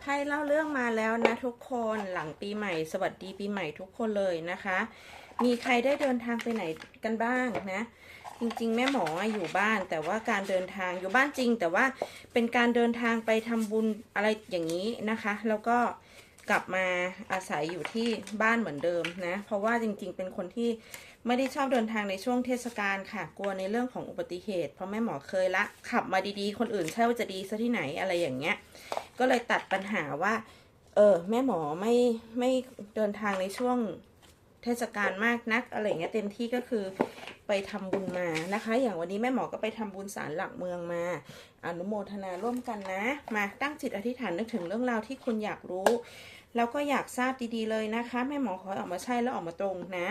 ไพ่เล่าเรื่องมาแล้วนะทุกคนหลังปีใหม่ สวัสดีปีใหม่ทุกคนเลยนะคะ มีใครได้เดินทางไปไหนกันบ้างนะ จริงๆ แม่หมออยู่บ้าน แต่ว่าการเดินทางอยู่บ้านจริง แต่ว่าเป็นการเดินทางไปทำบุญอะไรอย่างนี้นะคะ แล้วก็กลับมาอาศัยอยู่ที่บ้านเหมือนเดิมนะ เพราะว่าจริงๆ เป็นคนที่ ไม่ได้ชอบเดินทางในช่วงเทศกาลค่ะ กลัวในเรื่องของอุบัติเหตุ เพราะแม่หมอเคยละ ขับมาดีๆ คนอื่นใช่ว่าจะดีซะที่ไหนอะไรอย่างเงี้ย ก็เลยตัดปัญหาว่า เออ แม่หมอไม่ไม่เดินทางในช่วงเทศกาลมากนักอะไรเงี้ยเต็มที่ก็คือไปทำบุญมานะคะ อย่างวันนี้แม่หมอก็ไปทำบุญศาลหลักเมืองมา อนุโมทนาร่วมกันนะ มาตั้งจิตอธิษฐานนึกถึงเรื่องราวที่คุณอยากรู้ แล้วก็อยากทราบดีๆเลยนะคะแม่หมอขอออกมาใช่แล้วออกมาตรงนะ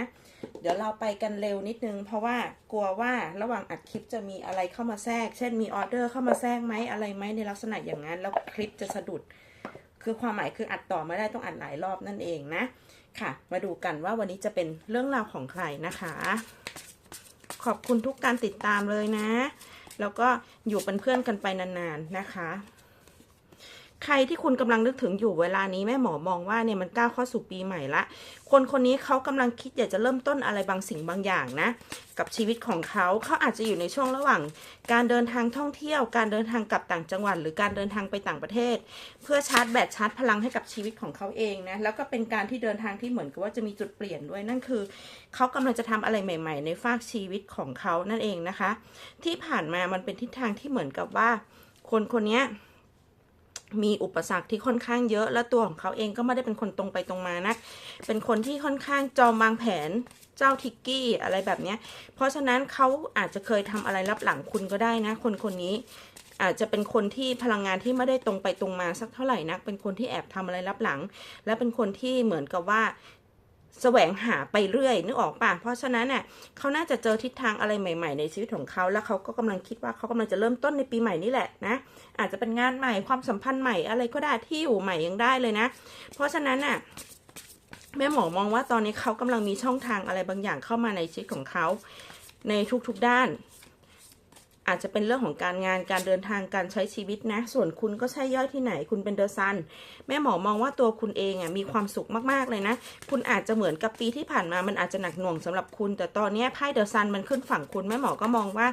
เดี๋ยวเราไปกันเร็วนิดนึง เพราะว่ากลัวว่าระหว่างอัดคลิปจะมีอะไรเข้ามาแทรก เช่นมีออเดอร์เข้ามาแทรกไหมอะไรไหมในลักษณะอย่างนั้น แล้วคลิปจะสะดุด คือความหมายคืออัดต่อไม่ได้ต้องอัดหลายรอบนั่นเองนะ ค่ะ มาดูกันว่าวันนี้จะเป็นเรื่องราวของใครนะคะ ขอบคุณทุกการติดตามเลยนะ แล้วก็อยู่เป็นเพื่อนกันไปนานๆนะคะ ใครที่คุณกำลังนึกถึงอยู่เวลานี้แม่หมอมองว่าเนี่ยมันก้าวเข้าสู่ปีใหม่ละ คนคนนี้เขากำลังคิดอยากจะเริ่มต้นอะไรบางสิ่งบางอย่างนะ กับชีวิตของเขาเขาอาจจะอยู่ในช่วงระหว่าง การเดินทางท่องเที่ยว การเดินทางกลับต่างจังหวัด หรือการเดินทางไปต่างประเทศ เพื่อชาร์จแบตชาร์จพลังให้กับชีวิตของเขาเองนะแล้วก็เป็นการที่เดินทางที่เหมือนกับว่าจะมีจุดเปลี่ยนด้วยนั่นคือเขากำลังจะทำอะไรใหม่ ๆ ในฝากชีวิตของเขานั่นเองนะคะ ที่ผ่านมามันเป็นทิศทางที่เหมือนกับว่า คนคนนี้ มีอุปสรรคที่ค่อนข้างเยอะ และตัวของเขาเองก็ไม่ได้เป็นคนตรงไปตรงมานะเป็นคนที่ค่อนข้างจอมวางแผนเจ้าทิกกี้อะไรแบบนี้เพราะฉะนั้นเขาอาจจะเคยทำอะไรรับหลังคุณก็ได้นะ คนคนนี้อาจจะเป็นคนที่พลังงานที่ไม่ได้ตรงไปตรงมาสักเท่าไหร่นัก เป็นคนที่แอบทำอะไรรับหลัง และเป็นคนที่เหมือนกับว่า แสวงหาไปเรื่อยนึกออกป่ะ เพราะฉะนั้นเนี่ยเขาน่าจะเจอทิศทางอะไรใหม่ ๆ ในชีวิตของเขา แล้วเขาก็กำลังคิดว่าเขากำลังจะเริ่มต้นในปีใหม่นี่แหละนะ อาจจะเป็นงานใหม่ความสัมพันธ์ใหม่อะไรก็ได้ที่อยู่ใหม่ยังได้เลยนะ เพราะฉะนั้นน่ะแม่หมอมองว่าตอนนี้เขากำลังมีช่องทางอะไรบางอย่างเข้ามาในชีวิตของเขาในทุกๆด้าน อาจจะเป็นเรื่องของการงานการเดินทางการใช้ชีวิตนะ ส่วนคุณก็ใช่ย่อยที่ไหน คุณเป็นเดอะซัน แม่หมอมองว่าตัวคุณเองอะมีความสุขมากๆเลยนะ คุณอาจจะเหมือนกับปีที่ผ่านมา มันอาจจะหนักหน่วงสำหรับคุณ แต่ตอนนี้ไพ่เดอะซันมันขึ้นฝั่งคุณ แม่หมอก็มองว่า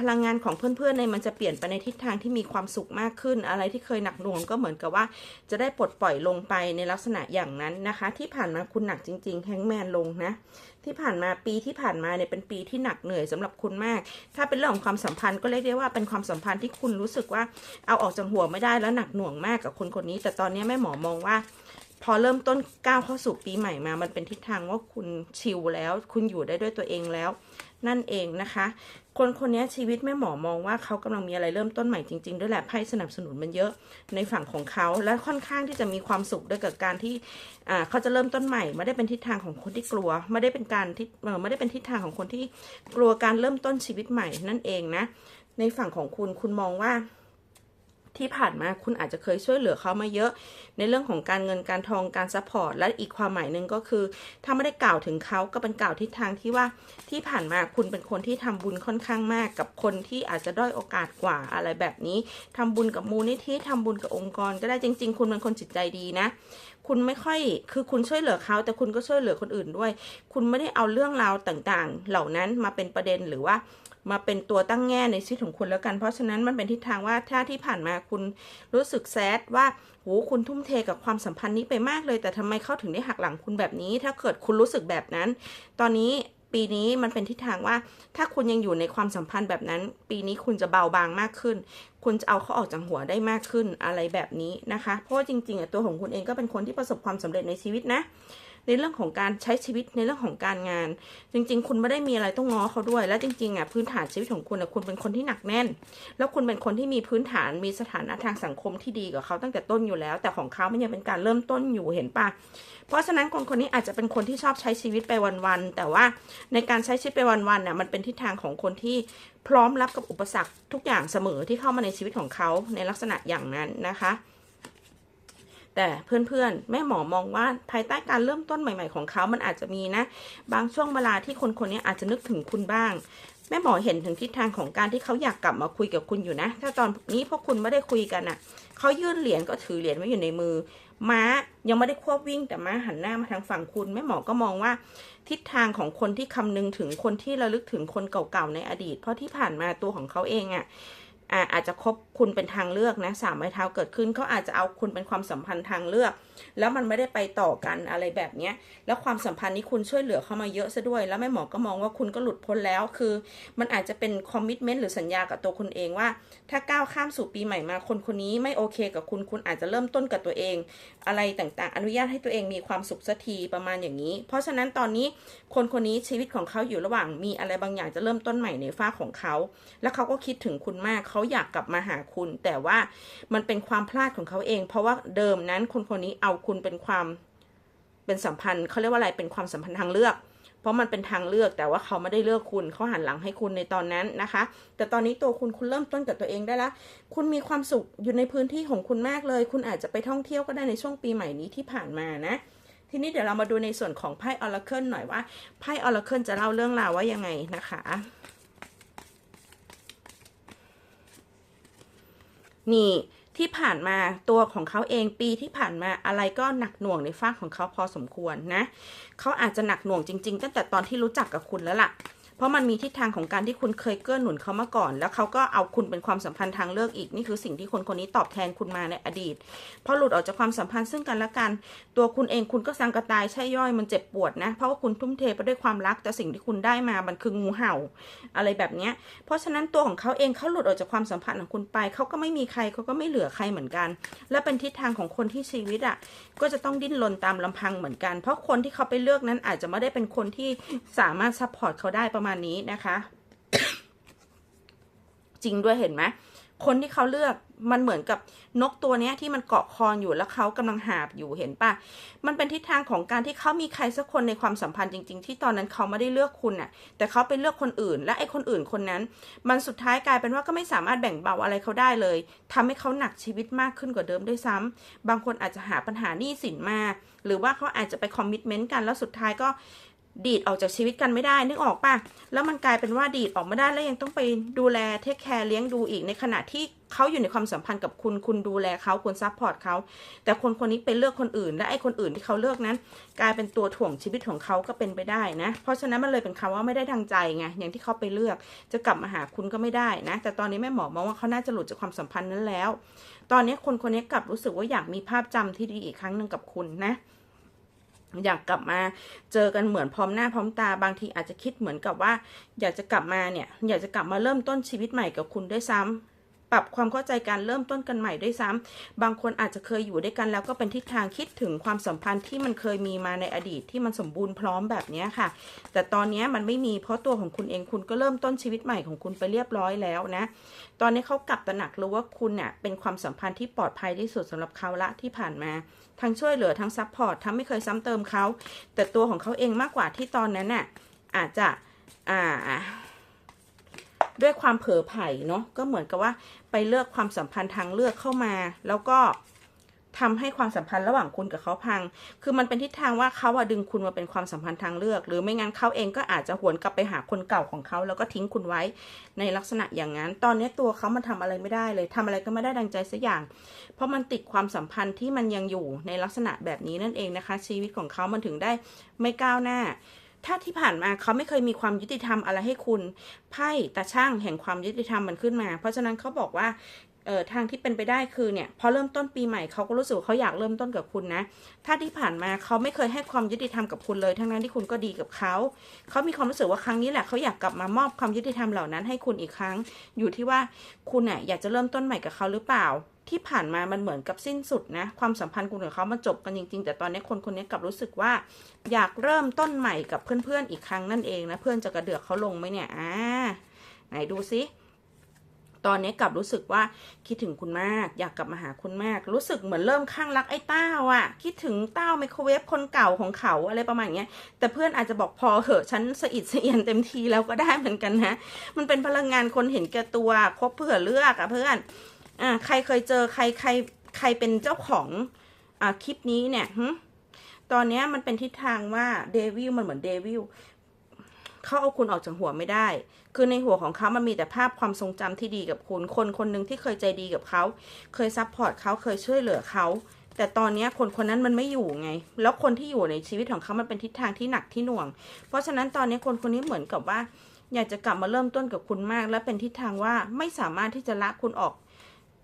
พลังงานของเพื่อนๆในมันจะเปลี่ยนไปในทิศทางที่มีความสุขมากขึ้น อะไรที่เคยหนักหน่วงก็เหมือนกับว่า จะได้ปลดปล่อยลงไปในลักษณะอย่างนั้นนะคะ ที่ผ่านมาคุณหนักจริงๆแฮงแมนลงนะที่ผ่านมาปีที่ผ่านมาเนี่ยเป็นปีที่หนักเหนื่อยสำหรับคุณมาก ถ้าเป็นเรื่องของความสัมพันธ์ก็เรียกได้ว่าเป็นความสัมพันธ์ที่คุณรู้สึกว่าเอาออกจากหัวไม่ได้แล้วหนักหน่วงมากกับคนคนนี้ แต่ตอนนี้แม่หมอมองว่า พอเริ่มต้นก้าวเข้าสู่ปีใหม่มา มันเป็นทิศทางว่าคุณชิลแล้ว คุณอยู่ได้ด้วยตัวเองแล้ว นั่นเองนะคะ คนคนนี้ชีวิตแม่หมอมองว่าเขากำลังมีอะไรเริ่มต้นใหม่จริงๆด้วยแหละไพ่สนับสนุนมันเยอะในฝั่งของเขาและค่อนข้างที่จะมีความสุขด้วยกับการที่เขาจะเริ่มต้นใหม่ไม่ได้เป็นทิศทางของคนที่กลัว ไม่ได้เป็นการทิศเอ่ไม่ได้เป็นทิศทางของคนที่กลัวการเริ่มต้นชีวิตใหม่นั่นเองนะ ในฝั่งของคุณคุณมองว่า ที่ผ่านมาคุณอาจจะเคยช่วยเหลือเขามาเยอะ ในเรื่องของการเงินการทองการซัพพอร์ตและอีกความหมายหนึ่งก็คือ ถ้าไม่ได้กล่าวถึงเขาก็เป็นกล่าวทิศทางที่ว่าที่ผ่านมาคุณเป็นคนที่ทำบุญค่อนข้างมาก กับคนที่อาจจะด้อยโอกาสกว่าอะไรแบบนี้ทำบุญกับมูลนิธิทำบุญกับองค์กร ก็ได้จริง ๆ คุณเป็นคนจิตใจดีนะคุณไม่ค่อย คือคุณช่วยเหลือเขาแต่คุณก็ช่วยเหลือคนอื่นด้วย คุณไม่ได้เอาเรื่องราวต่างๆ เหล่านั้นมาเป็นประเด็นหรือว่า มาเป็นตัวตั้งแง่ในชีวิตของคุณแล้วกัน เพราะฉะนั้นมันเป็นทิศทางว่าถ้าที่ผ่านมาคุณรู้สึกแซดว่าโหคุณทุ่มเทกับความสัมพันธ์นี้ไปมากเลย แต่ทำไมเขาถึงได้หักหลังคุณแบบนี้ ถ้าเกิดคุณรู้สึกแบบนั้น ตอนนี้ปีนี้มันเป็นทิศทางว่า ถ้าคุณยังอยู่ในความสัมพันธ์แบบนั้น ปีนี้คุณจะเบาบางมากขึ้น คุณจะเอาเขาออกจากหัวได้มากขึ้นอะไรแบบนี้นะคะ เพราะว่าจริงๆตัวของคุณเองก็เป็นคนที่ประสบความสำเร็จในชีวิตนะ ในเรื่องของการใช้ชีวิตในเรื่องของการงาน จริง ๆ คุณไม่ได้มีอะไรต้องง้อเขาด้วย และจริงๆอะพื้นฐานชีวิตของคุณอะคุณเป็นคนที่หนักแน่น แล้วคุณเป็นคนที่มีพื้นฐานมีสถานะทางสังคมที่ดีกว่าเขาตั้งแต่ต้นอยู่แล้ว แต่ของเขามันยังเป็นการเริ่มต้นอยู่เห็นปะเพราะฉะนั้นคนคนนี้อาจจะเป็นคนที่ชอบใช้ชีวิตไปวันๆแต่ว่าในการใช้ชีวิตไปวันๆน่ะมันเป็นทิศทางของคนที่พร้อมรับกับอุปสรรคทุกอย่างเสมอที่เข้ามาในชีวิตของเขาในลักษณะอย่างนั้นนะคะ แต่เพื่อนๆ แม่หมอมองว่าภายใต้การเริ่มต้นใหม่ ๆของเขามันอาจจะมีนะ บางช่วงเวลาที่คนคนนี้อาจจะนึกถึงคุณบ้าง แม่หมอเห็นถึงทิศทางของการที่เขาอยากกลับมาคุยกับคุณอยู่นะ ถ้าตอนนี้พวกคุณไม่ได้คุยกันอะเขเขายื่นเหรียญก็ถือเหรียญไว้อยู่ในมือ ม้ายังไม่ได้ควบวิ่งแต่ม้าหันหน้ามาทางฝั่งคุณแม่หมอก็มองว่า ทิศทางของคนที่คำนึงถึงคนที่ระลึกถึงคนเก่าๆในอดีต เพราะที่ผ่านมาตัวของเขาเองอะ่ะ อาอาจจะคบคุณเป็นทางเลือกนะสามไม้เท้าเกิดขึ้นเขาอาจจะเอาคุณเป็นความสัมพันธ์ทางเลือก แล้วมันไม่ได้ไปต่อกันอะไรแบบเนี้ยแล้วความสัมพันธ์นี้คุณช่วยเหลือเขามาเยอะซะด้วย แล้วแม่หมอก็มองว่าคุณก็หลุดพ้นแล้วคือ มันอาจจะเป็นคอมมิชเมนต์หรือสัญญากับตัวคุณเองว่า ถ้าก้าวข้ามสู่ปีใหม่มาคนคนนี้ไม่โอเคกับคุณคุณอาจจะเริ่มต้นกับตัวเองอะไรต่างๆ อนุญาตให้ตัวเองมีความสุขสักทีประมาณอย่างนี้ เพราะฉะนั้นตอนนี้คนคนนี้ชีวิตของเขาอยู่ระหว่างมีอะไรบางอย่างจะเริ่มต้นใหม่ในฝ้าของเขา แล้วเขาก็คิดถึงคุณมากเขาอยากกลับมาหาคุณ แต่ว่ามันเป็นความพลาดของเขาเอง เพราะว่าเดิมนั้นคนคนนี้เอาคุณเป็นความเป็นสัมพันธ์เขาเรียกว่าอะไรเป็นความสัมพันธ์ทางเลือก เพราะมันเป็นทางเลือกแต่ว่าเขาไม่ได้เลือกคุณเขาหันหลังให้คุณในตอนนั้นนะคะ แต่ตอนนี้ตัวคุณคุณเริ่มต้นกับตัวเองได้ล้วคุณมีความสุขอยู่ในพื้นที่ของคุณมากเลย คุณอาจจะไปท่องเที่ยวก็ได้ในช่วงปีใหม่นี้ที่ผ่านมานะ ทีนี้เดี๋ยวเรามาดูในส่วนของไพ่ออร์เคิลหน่อยว่าไพ่ออร์เคิลจะเล่าเรื่องราวว่ายังไงนะคะนี่ ที่ผ่านมาตัวของเขาเองปีที่ผ่านมาอะไรก็หนักหน่วงในฝ้ากของเขาพอสมควรนะเขาอาจจะหนักหน่วงจริง ๆ ตั้งแต่ตอนที่รู้จักกับคุณแล้วล่ะ ราะมันมีทิศทางของการที่คุณเคยเกื้อหนุนเขามาก่อน แล้วเขาก็เอาคุณเป็นความสัมพันธ์ทางเลือกอีกนี่คือสิ่งที่คนคนนี้ตอบแทนคุณมาในอดีตพอหลุดออกจากความสัมพันธ์ซึ่งกันและกัน ตัวคุณเองคุณก็สังกระตายใช่ย่อยมันเจ็บปวดนะ เพราะว่าคุณทุ่มเทไปด้วยความรักแต่สิ่งที่คุณได้มามันคืองูเห่า อะไรแบบนี้เพราะฉะนั้นตัวของเขาเองเขาหลุดออกจากความสัมพันธ์ของคุณไปเขาก็ไม่มีใครเขาก็ไม่เหลือใครเหมือนกัน และเป็นทิศทางของคนที่ชีวิตอะก็จะต้องดิ้นรนตามลำพังเหมือนกัน เพราะคนที่เขาไปเลือกนั้นอาจจะไม่ได้เป็นคนที่สามารถซัพพอร์ตเขาได้ประมาณนี้นะคะ จริงด้วยเห็นไหมคนที่เขาเลือกมันเหมือนกับนกตัวนี้ที่มันเกาะคอนอยู่แล้วเขากำลังหาบอยู่เห็นปะมันเป็นทิศทางของการที่เขามีใครสักคนในความสัมพันธ์จริง ๆ ที่ตอนนั้นเขาไม่ได้เลือกคุณน่ะ แต่เขาไปเลือกคนอื่น และไอ้คนอื่นคนนั้น มันสุดท้ายกลายเป็นว่าก็ไม่สามารถแบ่งเบาอะไรเขาได้เลยทำให้เขาหนักชีวิตมากขึ้นกว่าเดิมด้วยซ้ำบางคนอาจจะหาปัญหาหนี้สินมา หรือว่าเขาอาจจะไปคอมมิชเมนต์กันแล้วสุดท้ายก็ ดีดออกจากชีวิตกันไม่ได้ นึกออกป่ะ แล้วมันกลายเป็นว่าดีดออกไม่ได้แล้วยังต้องไปดูแลเทคแคร์เลี้ยงดูอีกในขณะที่เขาอยู่ในความสัมพันธ์กับคุณคุณดูแลเขาคุณซัพพอร์ตเขาแต่คนคนนี้ไปเลือกคนอื่น และไอ้คนอื่นที่เขาเลือกนั้น กลายเป็นตัวถ่วงชีวิตของเขาก็เป็นไปได้นะ เพราะฉะนั้นมันเลยเป็นคำว่าไม่ได้ดังใจไงอย่างที่เขาไปเลือก จะกลับมาหาคุณก็ไม่ได้นะ แต่ตอนนี้แม่หมอมองว่าเขาน่าจะหลุดจากความสัมพันธ์นั้นแล้ว ตอนนี้คนคนนี้กลับรู้สึกว่าอยากมีภาพจำที่ดีอีกครั้งหนึ่งกับคุณนะ อยากกลับมาเจอกันเหมือนพร้อมหน้าพร้อมตาบางทีอาจจะคิดเหมือนกับว่า อยากจะกลับมาเนี่ย อยากจะกลับมาเริ่มต้นชีวิตใหม่กับคุณด้วยซ้ำ ปรับความเข้าใจการเริ่มต้นกันใหม่ด้วยซ้ำบางคนอาจจะเคยอยู่ด้วยกันแล้วก็เป็นทิศทางคิดถึงความสัมพันธ์ที่มันเคยมีมาในอดีตที่มันสมบูรณ์พร้อมแบบนี้ค่ะ แต่ตอนนี้มันไม่มีเพราะตัวของคุณเองคุณก็เริ่มต้นชีวิตใหม่ของคุณไปเรียบร้อยแล้วนะ ตอนนี้เขากลับตระหนักรู้ว่าคุณเนี่ยเป็นความสัมพันธ์ที่ปลอดภัยที่สุดสำหรับเขาละที่ผ่านมา ทั้งช่วยเหลือทั้งซัพพอร์ตทั้งไม่เคยซ้ำเติมเขาแต่ตัวของเขาเองมากกว่าที่ตอนนั้นน่ะอาจจะอ่า ด้วยความเผลอไผ่เนาะก็เหมือนกับว่าไปเลือกความสัมพันธ์ทางเลือกเข้ามา แล้วก็ทำให้ความสัมพันธ์ระหว่างคุณกับเขาพัง คือมันเป็นทิศทางว่าเขาอะดึงคุณมาเป็นความสัมพันธ์ทางเลือก หรือไม่งั้นเขาเองก็อาจจะหวนกลับไปหาคนเก่าของเขาแล้วก็ทิ้งคุณไว้ในลักษณะอย่างนั้น ตอนนี้ตัวเขามันทำอะไรไม่ได้เลยทำอะไรก็ไม่ได้ดังใจสักอย่าง เพราะมันติดความสัมพันธ์ที่มันยังอยู่ในลักษณะแบบนี้นั่นเองนะคะ ชีวิตของเขามันถึงได้ไม่ก้าวหน้า ถ้าที่ผ่านมาเขาไม่เคยมีความยุติธรรมอะไรให้คุณไพ่ตาช่างแห่งความยุติธรรมมันขึ้นมา เพราะฉะนั้นเขาบอกว่าเออทางที่เป็นไปได้คือเนี่ยพอเริ่มต้นปีใหม่เขาก็รู้สึกเขาอยากเริ่มต้นกับคุณนะ ถ้าที่ผ่านมาเขาไม่เคยให้ความยุติธรรมกับคุณเลย ทั้งนั้นที่คุณก็ดีกับเขาเขามีความรู้สึกว่าครั้งนี้แหละเขาอยากกลับมามอบความยุติธรรมเหล่านั้นให้คุณอีกครั้ง อยู่ที่ว่าคุณน่ะอยากจะเริ่มต้นใหม่กับเขาหรือเปล่า ที่ผ่านมามันเหมือนกับสิ้นสุดนะ ความสัมพันธ์คุณกับเขามันจบกันจริงๆ แต่ตอนนี้คนคนนี้กลับรู้สึกว่า อยากเริ่มต้นใหม่กับเพื่อนๆอีกครั้งนั่นเองนะ เพื่อนจะกระเดือกเขาลงไหมเนี่ย อ่า ไหนดูซิตอนนี้กลับรู้สึกว่าคิดถึงคุณมาก อยากกลับมาหาคุณมาก รู้สึกเหมือนเริ่มข้างรักไอ้เต้าอะ คิดถึงเต้าไมโครเวฟคนเก่าของเขาอะไรประมาณเนี้ย แต่เพื่อนอาจจะบอกพอเหอะฉันสะอิดสะเอียนเต็มทีแล้วก็ได้เหมือนกันนะ มันเป็นพลังงานคนเห็นแก่ตัวคบเพื่อเลือกอะเพื่อน อ่าใครเคยเจอใครใครใครเป็นเจ้าของอ่าคลิปนี้เนี่ยตอนนี้มันเป็นทิศทางว่าเดวิลมันเหมือนเดวิลเขาเอาคุณออกจากหัวไม่ได้ คือในหัวของเขามันมีแต่ภาพความทรงจำที่ดีกับคุณ คนคนหนึ่งที่เคยใจดีกับเขา เคยซัพพอร์ตเขา เคยช่วยเหลือเขา แต่ตอนนี้คนคนนั้นมันไม่อยู่ไง แล้วคนที่อยู่ในชีวิตของเขามันเป็นทิศทางที่หนักที่หน่วง เพราะฉะนั้นตอนนี้คนคนนี้เหมือนกับว่า อยากจะกลับมาเริ่มต้นกับคุณมาก และเป็นทิศทางว่าไม่สามารถที่จะละคุณออก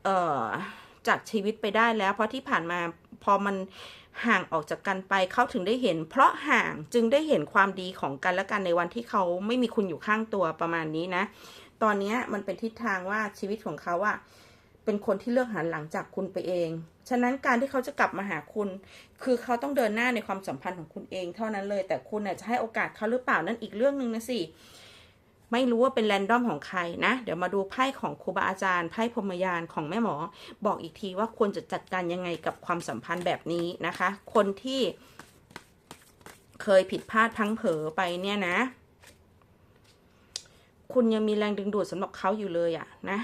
เอ่อจากชีวิตไปได้แล้ว เพราะที่ผ่านมาพอมันห่างออกจากกันไปเขาถึงได้เห็น เพราะห่างจึงได้เห็นความดีของกันและกันในวันที่เขาไม่มีคุณอยู่ข้างตัวประมาณนี้นะ ตอนนี้มันเป็นทิศทางว่าชีวิตของเขาอะเป็นคนที่เลือกหันหลังจากคุณไปเอง ฉะนั้นการที่เขาจะกลับมาหาคุณ คือเขาต้องเดินหน้าในความสัมพันธ์ของคุณเอง เท่านั้นเลย แต่คุณน่ะจะให้โอกาสเขาหรือเปล่านั่นอีกเรื่องหนึ่งนะสิ ไม่รู้ว่าเป็นแรนดอมของใครนะ เดี๋ยวมาดูไพ่ของครูบาอาจารย์ไพ่พรมยานของแม่หมอ บอกอีกทีว่าควรจะจัดการยังไงกับความสัมพันธ์แบบนี้นะคะ คนที่เคยผิดพลาดพังเผลอไปเนี่ยนะ คุณยังมีแรงดึงดูดสำหรับเขาอยู่เลยอะนะ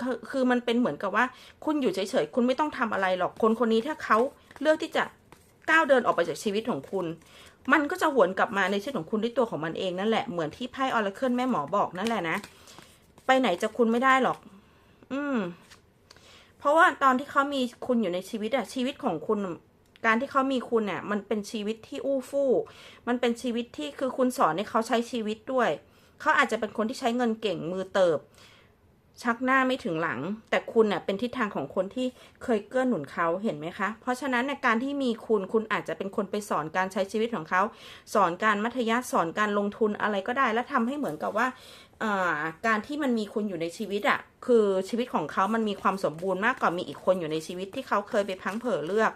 คือคือมันเป็นเหมือนกับว่า คุณอยู่เฉยๆ คุณไม่ต้องทำอะไรหรอก คนคนนี้ถ้าเขาเลือกที่จะก้าวเดินออกไปจากชีวิตของคุณ มันก็จะหวนกลับมาในชีวิตของคุณด้วยตัวของมันเองนั่นแหละเหมือนที่ไพ่ออร์เคิลแม่หมอบอกนั่นแหละนะ ไปไหนจะคุณไม่ได้หรอก อืม เพราะว่าตอนที่เขามีคุณอยู่ในชีวิตอะชีวิตของคุณการที่เขามีคุณเนี่ยมันเป็นชีวิตที่อู้ฟู่ มันเป็นชีวิตที่คือคุณสอนให้เขาใช้ชีวิตด้วย เขาอาจจะเป็นคนที่ใช้เงินเก่งมือเติบ ชักหน้าไม่ถึงหลัง แต่คุณเน่ยเป็นทิศทางของคนที่เคยเกื้อหนุนเขาเห็นไหมคะ เพราะฉะนั้นในการที่มีคุณคุณอาจจะเป็นคนไปสอนการใช้ชีวิตของเขา สอนการมัธยัสถ์สอนการลงทุนอะไรก็ได้ แล้วทำให้เหมือนกับว่าการที่มันมีคุณอยู่ในชีวิตอะคือชีวิตของเขามันมีความสมบูรณ์มากกว่ามีอีกคนอยู่ในชีวิตที่เขาเคยไปพังเผลอเลือก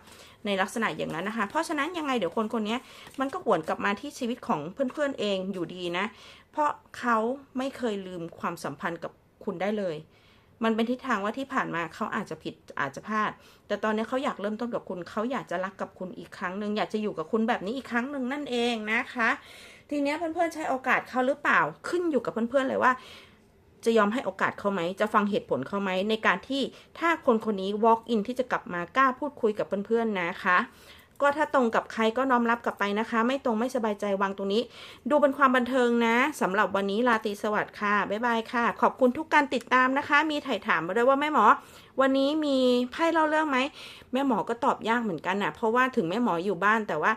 ในลักษณะอย่างนั้นนะคะ เพราะฉะนั้นยังไงเดี๋ยวคนคนนี้มันก็หวนกลับมาที่ชีวิตของเพื่อนๆเองอยู่ดีนะ เพราะเขาไม่เคยลืมความสัมพันธ์กับ คุณได้เลย มันเป็นทิศทางว่าที่ผ่านมาเขาอาจจะผิดอาจจะพลาด แต่ตอนนี้เขาอยากเริ่มต้นกับคุณเขาอยากจะรักกับคุณอีกครั้งหนึ่งอยากจะอยู่กับคุณแบบนี้อีกครั้งหนึ่งนั่นเองนะคะ ทีนี้เพื่อนๆใช้โอกาสเขาหรือเปล่าขึ้นอยู่กับเพื่อนๆเลยว่าจะยอมให้โอกาสเขาไหม จะฟังเหตุผลเขาไหม ในการที่ถ้าคนคนนี้ walk in ที่จะกลับมากล้าพูดคุยกับเพื่อนๆนะคะ ก็ถ้าตรงกับใครก็น้อมรับกลับไปนะคะ ไม่ตรงไม่สบายใจวางตรงนี้ ดูเป็นความบันเทิงนะสำหรับวันนี้ลาตีสวัสดิ์ค่ะบ๊ายบายค่ะ ขอบคุณทุกการติดตามนะคะ มีถ่ายถามมาด้วยว่าแม่หมอ วันนี้มีไพ่เล่าเรื่องไหมแม่หมอก็ตอบยากเหมือนกันนะเพราะว่าถึงแม่หมออยู่บ้านแต่ว่า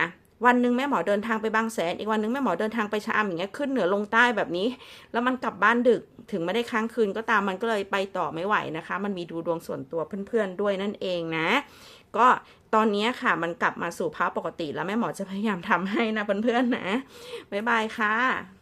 อะวันหนึ่งแม่หมอเดินทางไปบางแสน อีกวันหนึ่งแม่หมอเดินทางไปชะอำอย่างเงี้ยขึ้นเหนือลงใต้แบบนี้ แล้วมันกลับบ้านดึกถึงไม่ได้ค้างคืนก็ตามมันก็เลยไปต่อไม่ไหวนะคะ มันมีดูดวงส่วนตัวเพื่อนๆด้วยนั่นเองนะ ก็ตอนนี้ค่ะมันกลับมาสู่ภาวะปกติแล้วแม่หมอจะพยายามทำให้นะเพื่อนๆนะ บ๊ายบายค่ะ